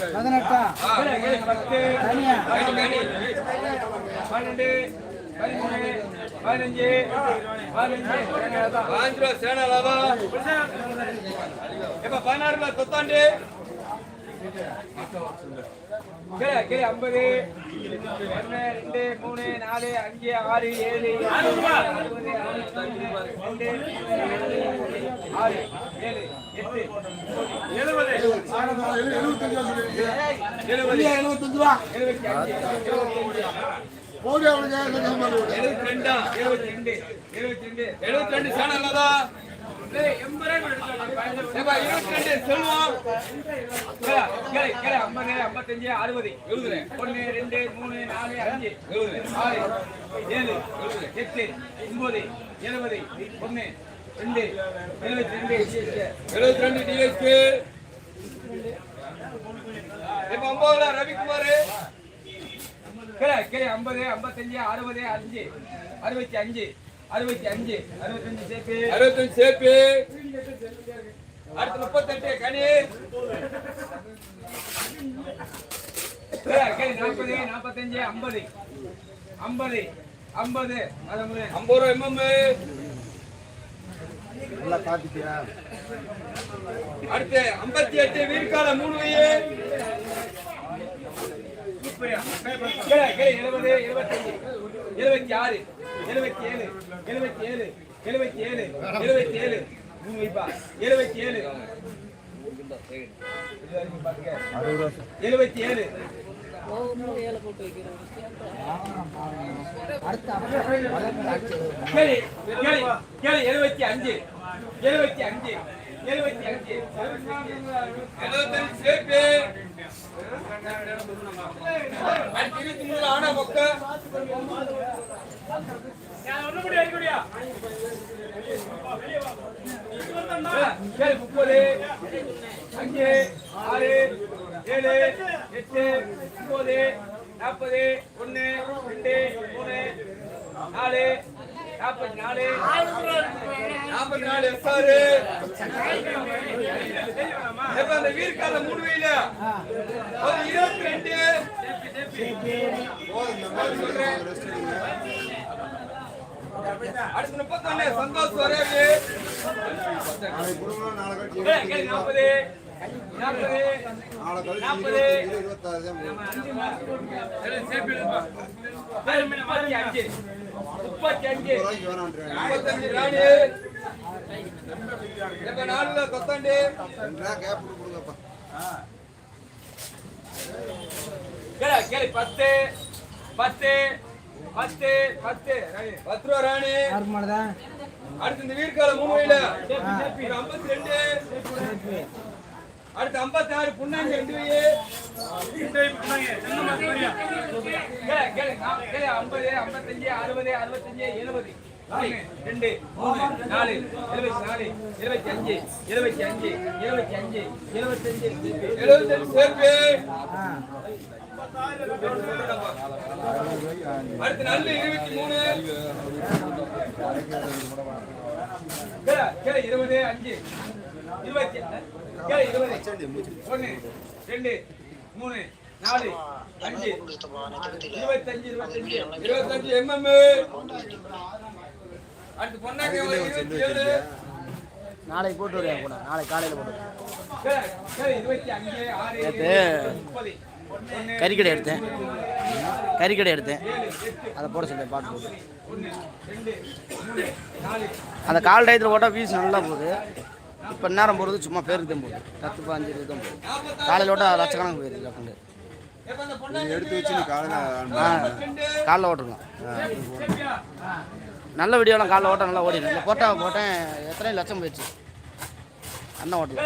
பதினெட்டா? பத்து பன்னெண்டு பதிமூணு பதினஞ்சு பதினஞ்சு. சேனலாவா? இப்ப பதினாறு தொத்தாண்டு கீழே ஐம்பது. ஒன்று ரெண்டு மூணு நாலு அஞ்சு ஆறு ஏழு அறுபது ரெண்டு ஆறு ஏழு எட்டு எழுபது எழுபத்தஞ்சு ரூபா எழுபத்தி அஞ்சு எழுபத்தி அவனுக்கு எழுபத்தி ரெண்டா எழுபத்தி ரெண்டு எழுபத்தி ரெண்டு எழுபத்தி ரெண்டு சேனல்லதா இருபத்தி ரெண்டு செல்வம் ஐம்பது ஐம்பத்தஞ்சு அறுபது எழுபது ஒன்னு ரெண்டு மூணு நாலு அஞ்சு எழுபது ஆறு ஏழு எட்டு ஒன்பது எழுபது ஒன்னு ரெண்டு எழுபத்தி ரெண்டு எழுபத்தி ரெண்டு டிஎஸ்பி இப்ப ரவிக்குமார் ஐம்பது ஐம்பத்தஞ்சு அறுபது அஞ்சு அறுபத்தி அஞ்சு அறுபத்தி அஞ்சு அறுபத்தஞ்சு சேப்பு அறுபத்தஞ்சு சேப்பு அடுத்து முப்பத்தெட்டு கனி நாற்பது நாற்பத்தஞ்சு ஐம்பது. ஐம்பது ஐம்பது. ஐம்பது ரூபா எம்எம். அடுத்து ஐம்பத்தி எட்டு வீர்கால மூணு வையே எழுபது எழுபத்தஞ்சு. எழுபத்தி ஆறு எழுபத்தி ஏழு எழுபத்தி ஏழு எழுபத்தி ஏழு எழுபத்தி ஏழு. மூணு வைப்பா. எழுபத்தி ஏழு. எழுபத்தி ஏழு. எழுபத்தி அஞ்சு எழுபத்தி அஞ்சு. எழுபத்தி அஞ்சு. எழுபத்தஞ்சு சேர்ப்பு அடுத்து இருபத்தி மூணு ஆனா மொக்க கேளு, முப்பது அஞ்சு ஆறு ஏழு எட்டு ஒன்பது நாற்பது ஒன்று ரெண்டு மூணு நாலு நாற்பத்தி நாலு நாற்பத்தி நாலு எஸ்ஆரு இப்ப அந்த வீர்கால மூணு வெயில ஒரு இருபத்தி ரெண்டு. அடுத்து முப்பத்தொன்னு சந்தோஷ் நாற்பது. நாற்பது முப்பத்தி அஞ்சு முப்பத்தி அஞ்சு முப்பத்தஞ்சு ராணி நாலுல கொத்தாண்டு கேளு பத்து பத்து பத்து பத்து ராணி. பத்து ரூபா ராணி. யாருக்கு மாடுதான் அடுத்து இந்த வீர்கால மூணு வயல ஐம்பத்தி ரெண்டு. அடுத்து ஐம்பத்தி ஆறு புண்ணாங்க ரெண்டு வயு ஐம்பது ஐம்பத்தஞ்சு அறுபது அறுபத்தஞ்சு எழுபது. ரெண்டு மூணு நாலு எழுபத்தி நாலு எழுபத்தி அஞ்சு எழுபத்தி அஞ்சு எழுபத்தி அஞ்சு எழுபத்தஞ்சு எழுபத்தஞ்சு சேர்ப்பு அடுத்து நல்ல இருபத்தி மூணு. கேளு, கேளு, இருபது அஞ்சு. இருபத்தி இருபது. ரெண்டு மூணு நாலு அஞ்சு. இருபத்தஞ்சு இருபத்தஞ்சு. இருபத்தஞ்சு எம்எம் அடுத்து பொன்னாக்கி இருபத்தி ஏழு நாளைக்கு போட்டு வருயா கூட நாளைக்கு காலையில் போட்டு ஒண்ணு, கறிக்கடை எடுத்தேன். கறிக்கடை எடுத்தேன். அதை போட சொல்லி பாட்டு போட்டு அந்த கால் டயத்தில் போட்டால் ஃபீஸ் நல்லா போகுது. இப்போ நேரம் போகிறது சும்மா பேருக்கு தான் போகுது. பத்து பாஞ்சு இருபது தான் போகுது. காலையில் ஓட்டால் லட்சக்கணக்கு இந்த பொன்னாக்கி எடுத்து வச்சு நீ காலையில காலைல சேர்ப்பியா? நல்ல வீடியோலாம் காலைல ஓட்ட நல்லா ஓடிடும் இந்த போட்டா போட்டேன் எத்தனை லட்சம் போயிடுச்சு. அண்ணன் சொல்லு.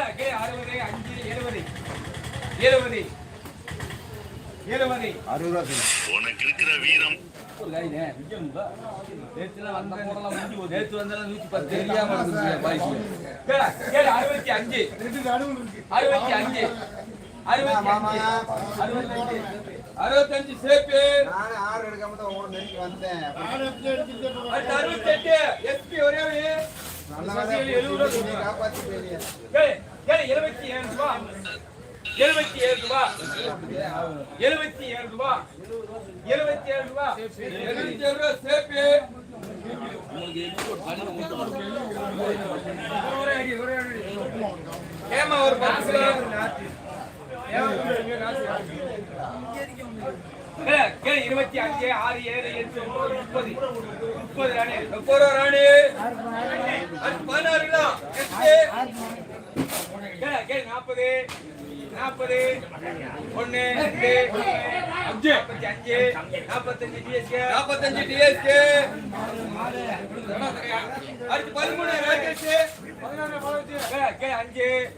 உனக்கு இருக்கிற வீரம். அறுபத்தி அஞ்சு. அறுபத்தி அஞ்சு. அறுபத்தி அஞ்சு. அறுபத்தஞ்சு சேப்பு. நானே ஆறு எடுக்காம தான் உங்களை நெருங்கி வந்தேன். அடுத்து அறுபத்தெட்டு எஸ்பி ஒரே ஏழு ரூபா. எழுபத்தி ஏழு ரூபா. எழுபத்தி ஏழு ரூபா. எழுபத்தி ஏழு ரூபா. எழுபத்தி ஏழு ரூபா சேப்பு. ஏமா ஒரு பத்து கிலோ இருபத்தி அஞ்சு ஆறு ஏழு எட்டு ஒன்பது முப்பது. முப்பது ராணி. முப்பது ராணி. அது பதினாறு கிலோ எட்டு. கே, கே, நாற்பது. நாற்பது. ஒண்ணு ரெண்டு. அஞ்சு. நாற்பத்தி அஞ்சு. நாற்பத்தஞ்சு டிஎஸ்கே நாற்பத்தஞ்சு டிஎஸ்கே அடுத்து பதிமூணு ராகேஷ் கே, கே, அஞ்சு.